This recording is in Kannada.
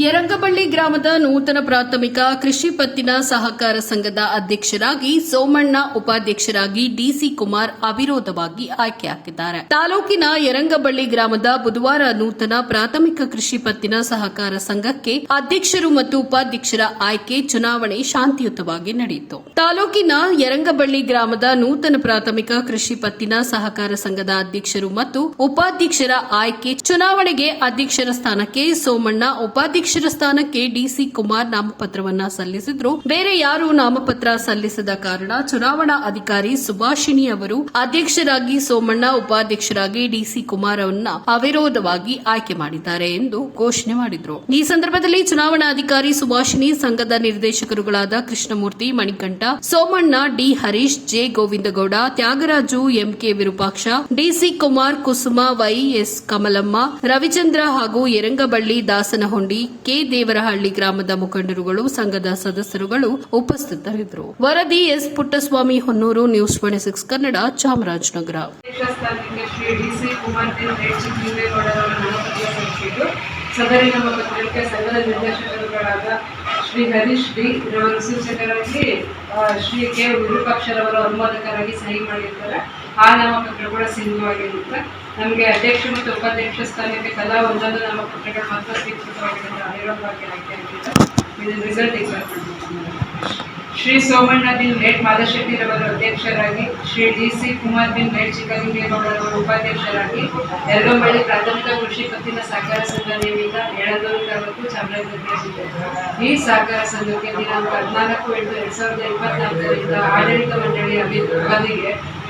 ಯರಂಗಬಳ್ಳಿ ಗ್ರಾಮದ ನೂತನ ಪ್ರಾಥಮಿಕ ಕೃಷಿ ಪತ್ತಿನ ಸಹಕಾರ ಸಂಘದ ಅಧ್ಯಕ್ಷರಾಗಿ ಸೋಮಣ್ಣ, ಉಪಾಧ್ಯಕ್ಷರಾಗಿ ಡಿಸಿ ಕುಮಾರ್ ಅವಿರೋಧವಾಗಿ ಆಯ್ಕೆಯಾಗಿದ್ದಾರೆ ತಾಲೂಕಿನ ಯರಂಗಬಳ್ಳಿ ಗ್ರಾಮದ ಬುಧವಾರ ನೂತನ ಪ್ರಾಥಮಿಕ ಕೃಷಿ ಪತ್ತಿನ ಸಹಕಾರ ಸಂಘಕ್ಕೆ ಅಧ್ಯಕ್ಷರು ಮತ್ತು ಉಪಾಧ್ಯಕ್ಷರ ಆಯ್ಕೆ ಚುನಾವಣೆ ಶಾಂತಿಯುತವಾಗಿ ನಡೆಯಿತು. ತಾಲೂಕಿನ ಯರಂಗಬಳ್ಳಿ ಗ್ರಾಮದ ನೂತನ ಪ್ರಾಥಮಿಕ ಕೃಷಿ ಪತ್ತಿನ ಸಹಕಾರ ಸಂಘದ ಅಧ್ಯಕ್ಷರು ಮತ್ತು ಉಪಾಧ್ಯಕ್ಷರ ಆಯ್ಕೆ ಚುನಾವಣೆಗೆ ಅಧ್ಯಕ್ಷರ ಸ್ಥಾನಕ್ಕೆ ಸೋಮಣ್ಣ ಉಪಾಧ್ಯಕ್ಷರ ಸ್ಥಾನಕ್ಕೆ ಡಿಸಿ ಕುಮಾರ್ ನಾಮಪತ್ರವನ್ನ ಸಲ್ಲಿಸಿದ್ರು. ಬೇರೆ ಯಾರು ನಾಮಪತ್ರ ಸಲ್ಲಿಸದ ಕಾರಣ ಚುನಾವಣಾ ಅಧಿಕಾರಿ ಸುಭಾಷಿಣಿ ಅವರು ಅಧ್ಯಕ್ಷರಾಗಿ ಸೋಮಣ್ಣ, ಉಪಾಧ್ಯಕ್ಷರಾಗಿ ಡಿಸಿ ಕುಮಾರ್ ಅವರನ್ನ ಅವಿರೋಧವಾಗಿ ಆಯ್ಕೆ ಮಾಡಿದ್ದಾರೆ ಎಂದು ಘೋಷಣೆ ಮಾಡಿದ್ರು. ಈ ಸಂದರ್ಭದಲ್ಲಿ ಚುನಾವಣಾಧಿಕಾರಿ ಸುಭಾಷಿಣಿ, ಸಂಘದ ನಿರ್ದೇಶಕರುಗಳಾದ Krishnamurthy, Manikanta, Somanna, D Harish, J Govindagowda, Tyagaraju, MK Virupaksha, DC Kumar Kusuma YS Kamalamma, Ravichandra ಹಾಗೂ ಯರಂಗಬಳ್ಳಿ, ದಾಸನಹೊಂಡಿ ಕೆ ದೇವರಹಳ್ಳಿ ಗ್ರಾಮದ ಮುಖಂಡರುಗಳು, ಸಂಘದ ಸದಸ್ಯರುಗಳು ಉಪಸ್ಥಿತರಿದ್ದರು. ವರದಿ S Puttaswamy Honnur, news twenty six Kannada, Chamarajanagar. ಸದರಿ ಸದರಿ ನಾಮಪತ್ರಕ್ಕೆ ಸಂಘದ ನಿರ್ದೇಶಕರುಗಳಾದ ಶ್ರೀ ಹರೀಶ್ ಡಿ ರವರ ಸೂಚಕರಾಗಿ ಶ್ರೀ ಕೆ ವಿರೂಪಾಕ್ಷರವರ ಅನುವಾದಕರಾಗಿ ಸಹಿ ಮಾಡಿರ್ತಾರೆ. ಆ ನಾಮಪತ್ರ ಕೂಡ ಸಿಂಧುವಾಗಿರುತ್ತೆ ನಮಗೆ ಅಧ್ಯಕ್ಷ ಮತ್ತು ಉಪಾಧ್ಯಕ್ಷ ಸ್ಥಾನಕ್ಕೆ ತಲಾ ಒಂದೊಂದು ನಾಮಪತ್ರಗಳು ಮಾತ್ರ ಸ್ವೀಕೃತವಾಗಿರುತ್ತೆ ಆಯ್ಕೆ ಆಯ್ಕೆಯಾಗಿದೆ ಇದನ್ನು ರಿಸಲ್ಟ್ ಈಗ ಶ್ರೀ ಸೋಮಣ್ಣ ಬಿನ್ ಲೇಟ್ ಮಾದಶೆಟ್ಟಿರವರು ಅಧ್ಯಕ್ಷರಾಗಿ, ಶ್ರೀ ಡಿ ಸಿ ಕುಮಾರ್ ಬಿನ್ ಮೇಟ್ ಚಿಕ್ಕಲಿಂಗೇಗೌಡರವರು ಉಪಾಧ್ಯಕ್ಷರಾಗಿ ಎರಡೊಂಬಳ್ಳಿ ಪ್ರಾಥಮಿಕ ಕೃಷಿ ಪತ್ತಿನ ಸಹಕಾರ ಸಂಘ ನೇಮಿತ ಏಳನೂರು ತಾಲೂಕು ಚಾಮರಾಜನಗರ ಈ ಸಹಕಾರ ಸಂಘಕ್ಕೆ ದಿನಾಂಕ ಹದಿನಾಲ್ಕು ಎಂಟು ಎರಡ್ ಸಾವಿರದ ಇಪ್ಪತ್ನಾಲ್ಕರಿಂದ ಆಡಳಿತ ಮಂಡಳಿ ಅಭಿವೃದ್ಧಿಗೆ